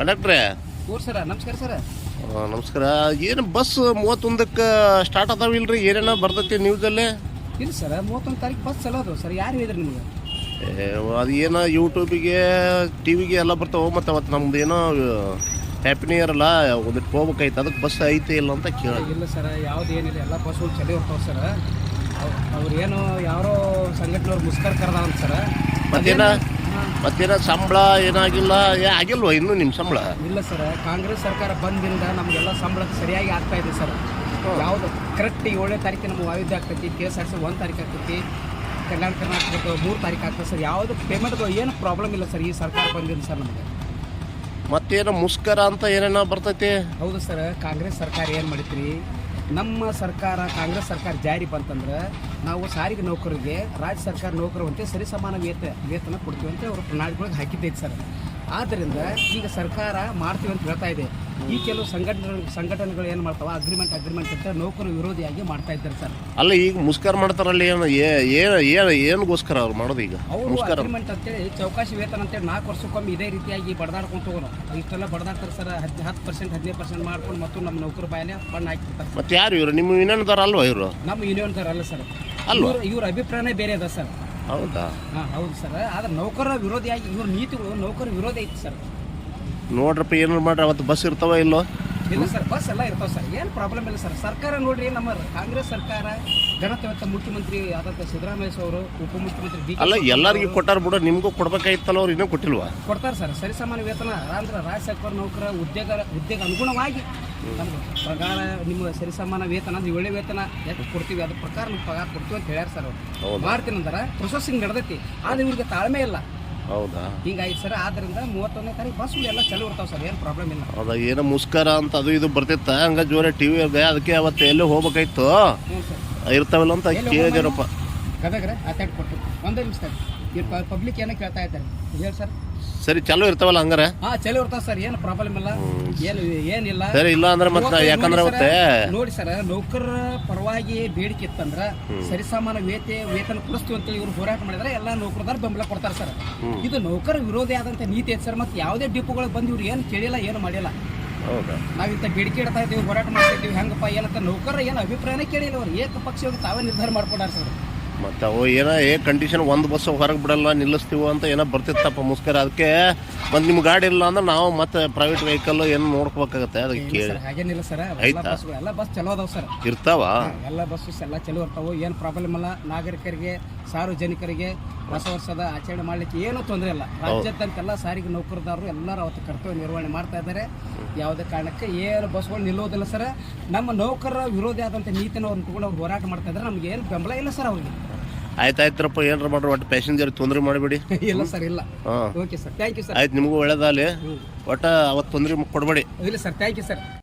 ಕಂಡಕ್ಟ್ರೆ ಸರ ನಮಸ್ಕಾರ ಸರ. ನಮಸ್ಕಾರ. ಏನು ಬಸ್ ಮೂವತ್ತೊಂದಕ್ಕೆ ಸ್ಟಾರ್ಟ್ ಅದಾವಿಲ್ರಿ ಏನೇನೋ ಬರ್ತೈತಿ ನ್ಯೂಸಲ್ಲಿ ಇಲ್ಲ ಸರ್ ಮೂವತ್ತೊಂದು ತಾರೀಕು ಬಸ್ ಚಲೋದು ಸರ್. ಯಾರು ಹೇಳಿದ್ರಿ ನಿಮ್ಗೆ? ಅದು ಏನೋ ಯೂಟ್ಯೂಬಿಗೆ ಟಿವಿಗೆ ಎಲ್ಲ ಬರ್ತಾವೆ ಮತ್ತು ಅವತ್ತು ನಮ್ದು ಏನೋ ಹ್ಯಾಪಿ ನ್ಯೂ ಇಯರ್ ಅಲ್ಲ ಒಂದಿಟ್ಟು ಹೋಗ್ಬೇಕಾಯ್ತು. ಅದಕ್ಕೆ ಬಸ್ ಐತೆ ಇಲ್ಲ ಅಂತ ಕೇಳಿ ಇಲ್ಲ ಸರ್ ಯಾವ್ದು ಏನಿಲ್ಲ. ಎಲ್ಲ ಬಸ್ಗಳು ಚಲೋ ಇರ್ತಾವೆ ಸರ್. ಅವ್ರು ಏನೋ ಯಾರೋ ಸಂಘಟನೆಯವ್ರು ಮುಸ್ಕರ್ ಅಂತ ಸರ್. ಮತ್ತೇನ? ಮತ್ತೇನೋ ಸಂಬಳ ಏನಾಗಿಲ್ಲ? ಏ ಆಗಿಲ್ವ ಇನ್ನೂ ನಿಮ್ಮ ಸಂಬಳ? ಇಲ್ಲ ಸರ್ ಕಾಂಗ್ರೆಸ್ ಸರ್ಕಾರ ಬಂದಿಂದ ನಮಗೆಲ್ಲ ಸಂಬಳ ಸರಿಯಾಗಿ ಆಗ್ತಾ ಇದೆ ಸರ್. ಯಾವುದು ಕರೆಕ್ಟ್ ಏಳನೇ ತಾರೀಕು ನಮ್ಗೆ ವಾಯುದ್ಯ ಆಗ್ತೈತಿ ಕೆ ಎಸ್ ಆರ್ ಸಿ ಒಂದು ತಾರೀಕು ಆಗ್ತೈತಿ ಕಲ್ಯಾಣ ಕರ್ನಾಟಕದ ಮೂರು ತಾರೀಕು ಆಗ್ತದೆ ಸರ್. ಯಾವುದು ಪೇಮೆಂಟ್ಗಳು ಏನು ಪ್ರಾಬ್ಲಮ್ ಇಲ್ಲ ಸರ್ ಈ ಸರ್ಕಾರ ಬಂದಿಂದ ಸರ್ ನಮಗೆ. ಮತ್ತೇನೋ ಮುಷ್ಕರ ಅಂತ ಏನೇನೋ ಬರ್ತೈತಿ? ಹೌದು ಸರ್ ಕಾಂಗ್ರೆಸ್ ಸರ್ಕಾರ ಏನು ಮಾಡಿದ್ರಿ ನಮ್ಮ ಸರ್ಕಾರ, ಕಾಂಗ್ರೆಸ್ ಸರ್ಕಾರ ಜಾರಿ ಬಂತಂದ್ರೆ ನಾವು ಸಾರಿಗೆ ನೌಕರರಿಗೆ, ರಾಜ್ಯ ಸರ್ಕಾರ ನೌಕರವಂತೆ ಸರಿ ಸಮಾನ ವೇತ, ವೇತನ ಕೊಡ್ತೀವಿ ಅಂತ ಅವರು ಪ್ರಣಾಳಿಕೆಗಳಿಗೆ ಹಾಕಿದ್ದೈತೆ ಸರ್. ಆದ್ದರಿಂದ ಈಗ ಸರ್ಕಾರ ಮಾಡ್ತೀವಿ ಅಂತ ಹೇಳ್ತಾ ಇದೆ. ಈ ಕೆಲವು ಸಂಘಟನೆ ಸಂಘಟನೆಗಳು ಏನು ಮಾಡ್ತಾವೆ? ಅಗ್ರಿಮೆಂಟ್ ಅಗ್ರಿಮೆಂಟ್ ಅಂತ ನೌಕರ ವಿರೋಧಿಯಾಗಿ ಮಾಡ್ತಾ ಇದ್ದಾರೆ ಸರ್. ಅಲ್ಲ ಈಗ ಮುಸ್ಕರ ಮಾಡ್ತಾರಲ್ಲ ಏನು ಏನು ಏನು ಏನಗೋಸ್ಕರ ಅವ್ರು ಮಾಡೋದು ಈಗ? ಅವರು ಮುಸ್ಕರ ಅಗ್ರಿಮೆಂಟ್ ಅಂತೇಳಿ ಚೌಕಾಶಿ ವೇತನ ಅಂತೇಳಿ ನಾಲ್ಕು ವರ್ಷಕ್ಕೊಮ್ಮೆ ಇದೇ ರೀತಿಯಾಗಿ ಬಡದಾಡ್ಕೊಂಡು ಹೋಗೋರು ಇಷ್ಟೆಲ್ಲ ಬಡದಾಡ್ತಾರೆ ಸರ್ ಹದ್ ಹತ್ತು ಪರ್ಸೆಂಟ್ ಹದಿನೈದು ಪರ್ಸೆಂಟ್ ಮಾಡ್ಕೊಂಡು ಮತ್ತು ನಮ್ಮ ನೌಕರ ಬಾಯಲ್ಲೇ ಬಣ್ಣ ಹಾಕ್ತಿರ್ತಾರೆ ಮತ್ತೆ ಯಾರು ಇವರು? ನಿಮ್ಮ ಇನ್ನೊಂದರ ಅಲ್ವಾ ಇವರು? ನಮ್ಮ ಯೂನಿಯನ್ ಅಲ್ಲ ಸರ್. ಅಲ್ವಾ? ಇವ್ರ ಇವ್ರ ಅಭಿಪ್ರಾಯನೇ ಬೇರೆ ಅದ ಸರ್. ಹೌದಾ? ಹಾಂ ಹೌದು ಸರ್. ಆದ್ರೆ ನೌಕರ ವಿರೋಧಿಯಾಗಿ ಇವ್ರ ನೀತಿಗಳು ನೌಕರ ವಿರೋಧ ಐತಿ ಸರ್. ನೋಡ್ರಪ್ಪ ಏನಾರು ಮಾಡ್ರಿ ಅವತ್ತು ಬಸ್ ಇರ್ತಾವ ಇಲ್ಲೋ? ಇಲ್ಲ ಸರ್ ಬಸ್ ಎಲ್ಲ ಇರ್ತಾವೆ ಸರ್ ಏನು ಪ್ರಾಬ್ಲಮ್ ಇಲ್ಲ ಸರ್. ಸರ್ಕಾರ ನೋಡ್ರಿ ನಮ್ಮ ಕಾಂಗ್ರೆಸ್ ಸರ್ಕಾರ ಗಣತವತ್ತ ಮುಖ್ಯಮಂತ್ರಿ ಆದಂಥ ಸಿದ್ದರಾಮಯ್ಯ ಅವರು ಉಪಮುಖ್ಯಮಂತ್ರಿ ಡಿ ಅಲ್ಲ ಎಲ್ಲರಿಗೂ ಕೊಟ್ಟಾರ ಬಿಡ ನಿಮಗೂ ಕೊಡ್ಬೇಕಾಗಿತ್ತಲ್ಲ ಅವ್ರು ಇನ್ನೂ ಕೊಟ್ಟಿಲ್ವಾ? ಕೊಡ್ತಾರೆ ಸರ್ ಸಮಾನ ವೇತನ ಅಂದ್ರೆ ರಾಜ್ಯ ಸರ್ಕಾರ ನೌಕರ ಉದ್ಯೋಗ ಉದ್ಯೋಗ ಅನುಗುಣವಾಗಿ. ನಮ್ಗೆ ಪಗಾರ ನಿಮ್ಮ ಸರಿಸಮಾನ ವೇತನ ಅಂದ್ರೆ ಒಳ್ಳೆ ವೇತನ ಯಾಕೆ ಕೊಡ್ತೀವಿ ಅದ್ರ ಪ್ರಕಾರ ನಿಮ್ಗೆ ಪಗಾರ ಕೊಡ್ತೀವಿ ಅಂತ ಹೇಳ್ಯಾರ ಸರ್ ಅವ್ರು? ಮಾಡ್ತೀನಿ ಅಂದ್ರೆ ಪ್ರೊಸೆಸಿಂಗ್ ನಡೆದೈತಿ ಆದ್ರೆ ಇವ್ರಿಗೆ ತಾಳ್ಮೆ ಇಲ್ಲ. ಹೌದಾ? ಹಿಂಗಾಗಿ ಸರ್ ಆದ್ರಿಂದ ಮೂವತ್ತೊಂದನೇ ತಾರೀಕು ಬಸ್ ಎಲ್ಲ ಚಲೋ ಇರ್ತಾವೆ ಸರ್ ಏನು ಪ್ರಾಬ್ಲಮ್ ಇಲ್ಲ. ಹೌದಾ ಏನೋ ಮುಸ್ಕರ ಅಂತ ಅದು ಇದು ಬರ್ತಿತ್ತ ಹಂಗ ಜೋರ ಟಿವಿ ಅದಕ್ಕೆ ಅವತ್ತು ಎಲ್ಲೋ ಹೋಗ್ಬೇಕಾಯ್ತು? ಹ್ಞೂ ಸರ್. ಇರ್ತಾವಲ್ಲ ಅಂತ ಕೇಳಿದಿರಪ್ಪ ಗದಗ್ರೆ ಆತಾಡ್ ಕೊಟ್ಟು ಒಂದೇ ನಿಮಿಷ ಸರ್. ಪಬ್ಲಿಕ್ ಏನೋ ಕೇಳ್ತಾ ಇದ್ದಾರೆ. ಹೇಳಿ ಸರ್. ಸರಿ ಚಲೋ ಇರ್ತಾವಲ್ಲ ಹಂಗಾರೆ? ಹಾ ಚಲೋ ಇರ್ತಾವ ಸರ್ ಏನು ಪ್ರಾಬ್ಲಮ್ ಇಲ್ಲ. ಏನು ಏನಿಲ್ಲ. ಸರಿ ಇಲ್ಲ ಅಂದ್ರೆ ಮತ್ತೆ ನೋಡಿ ಯಾಕಂದ್ರೆ ಸರ್, ನೋಡಿ ಸರ್ ನೌಕರರ ಪರವಾಗಿ ಬೇಡಿಕೆ ಇತ್ತಂದ್ರ ಸರಿಸಮಾನ ವೇತೆ ವೇತನ ಕೊಡಿಸ್ತೀವಿ ಅಂತೇಳಿ ಇವ್ರು ಹೋರಾಟ ಮಾಡಿದ್ರೆ ಎಲ್ಲಾ ನೌಕರದಾರ ಬೆಂಬಲ ಕೊಡ್ತಾರೆ ಸರ್. ಇದು ನೌಕರ ವಿರೋಧಿ ಆದಂತ ನೀತಿ ಐತೆ ಸರ್ ಮತ್ತೆ ಯಾವುದೇ ಡಿಪೋಗಳಿಗೆ ಬಂದು ಇವ್ರು ಏನು ಕೇಳಿಲ್ಲ ಏನು ಮಾಡಿಲ್ಲ. ಹೌದಾ? ನಾವು ಇಂಥ ಬೇಡಿಕೆ ಇಡ್ತಾ ಇದ್ದೀವಿ ಹೋರಾಟ ಮಾಡ್ತಾ ಇದ್ದೀವಿ ಹೆಂಗಪ್ಪ ಏನಂತ ನೌಕರ ಏನು ಅಭಿಪ್ರಾಯನೇ ಕೇಳಿಲ್ಲ ಅವ್ರು. ಏಕಪಕ್ಷವಾಗಿ ತಾವೇ ನಿರ್ಧಾರ ಮಾಡ್ಕೊಂಡಾರ ಸರ್. ಮತ್ತೆ ಅವು ಏನೋ ಏ ಕಂಡೀಷನ್ ಒಂದು ಬಸ್ ಹೊರಗೆ ಬಿಡಲ್ಲ ನಿಲ್ಲಿಸ್ತೀವೋ ಅಂತ ಏನೋ ಬರ್ತಿತ್ತಪ್ಪ ಮುಸ್ಕರ. ಅದಕ್ಕೆ ಮತ್ತೆ ನಿಮ್ಮ ಗಾಡಿ ಇಲ್ಲ ಅಂದ್ರೆ ನಾವು ಮತ್ತೆ ಪ್ರೈವೇಟ್ ವೆಹಿಕಲ್ ಏನು ನೋಡ್ಕೋಬೇಕಾಗತ್ತೆ? ಅದಕ್ಕೆ ಕೇಳಿ. ಹಾಗೇನಿಲ್ಲ ಸರ್. ಎಲ್ಲ ಆಯ್ತಾ? ಬಸ್ ಎಲ್ಲ ಬಸ್ ಚಲೋ ಅದಾವ ಸರ್. ಇರ್ತಾವ? ಎಲ್ಲ ಬಸ್ಸಸ್ ಎಲ್ಲ ಚಲೋ ಇರ್ತಾವೆ. ಏನು ಪ್ರಾಬ್ಲಮ್ ಇಲ್ಲ. ನಾಗರಿಕರಿಗೆ ಸಾರ್ವಜನಿಕರಿಗೆ ಹೊಸ ವರ್ಷದ ಆಚರಣೆ ಮಾಡ್ಲಿಕ್ಕೆ ಏನೂ ತೊಂದರೆ ಇಲ್ಲ. ರಾಜ್ಯದಂತೆಲ್ಲ ಸಾರಿಗೆ ನೌಕರದಾರರು ಎಲ್ಲರೂ ಅವತ್ತು ಕರ್ತವ್ಯ ನಿರ್ವಹಣೆ ಮಾಡ್ತಾ ಇದ್ದಾರೆ. ಯಾವುದೇ ಕಾರಣಕ್ಕೆ ಏನು ಬಸ್ಗಳು ನಿಲ್ಲೋದಿಲ್ಲ ಸರ್. ನಮ್ಮ ನೌಕರರ ವಿರೋಧಿ ಆದಂಥ ನೀತಿನ ಅವ್ರನ್ನ ತಗೊಂಡು ಅವ್ರು ಹೋರಾಟ ಮಾಡ್ತಾ ಇದ್ದಾರೆ. ನಮ್ಗೆ ಏನು ಬೆಂಬಲ ಇಲ್ಲ ಸರ್ ಅವ್ರಿಗೆ. ಆಯ್ತಾಯ್ತ್ರಪ್ಪ ಏನಾರ ಮಾಡ್ರಿ ಒಟ್ಟು ಪ್ಯಾಸೆಂಜರ್ ತೊಂದರೆ ಮಾಡಿಬಿಡಿ. ಇಲ್ಲ ಸರ್ ಇಲ್ಲ. ಹಾಂ. Okay sir thank you sir. ಆಯ್ತು ನಿಮಗೂ ಒಳ್ಳೇದಾಗಲಿ. ಒಟ್ಟು ಅವತ್ತು ತೊಂದರೆ ಕೊಡಬೇಡಿ. ಇಲ್ಲ ಸರ್ ಥ್ಯಾಂಕ್ ಯು ಸರ್.